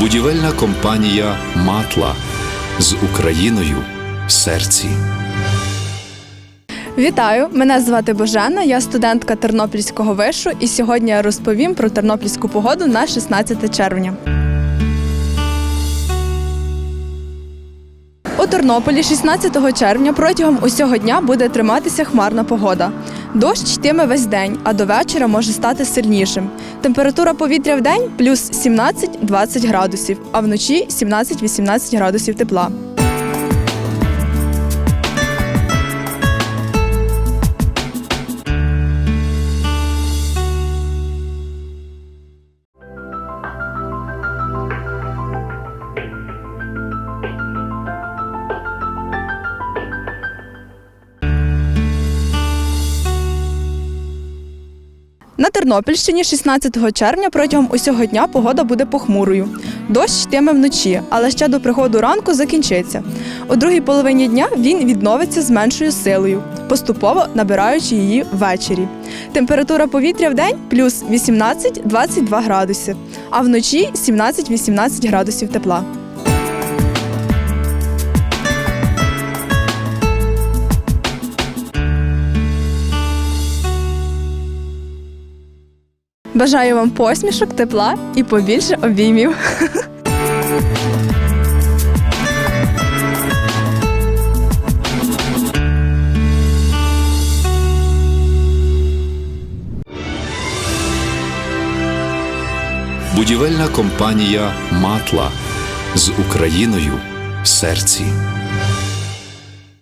Будівельна компанія Матла з Україною в серці. Вітаю! Мене звати Божена, я студентка Тернопільського вишу, і сьогодні я розповім про тернопільську погоду на 16 червня. Тернополі 16 червня протягом усього дня буде триматися хмарна погода. Дощ йтиме весь день, а до вечора може стати сильнішим. Температура повітря в день плюс 17-20 градусів, а вночі 17-18 градусів тепла. На Тернопільщині 16 червня протягом усього дня погода буде похмурою. Дощ йтиме вночі, але ще до приходу ранку закінчиться. У другій половині дня він відновиться з меншою силою, поступово набираючи її ввечері. Температура повітря в день плюс 18-22 градуси, а вночі 17-18 градусів тепла. Бажаю вам посмішок, тепла і побільше обіймів. Будівельна компанія Матла з Україною в серці.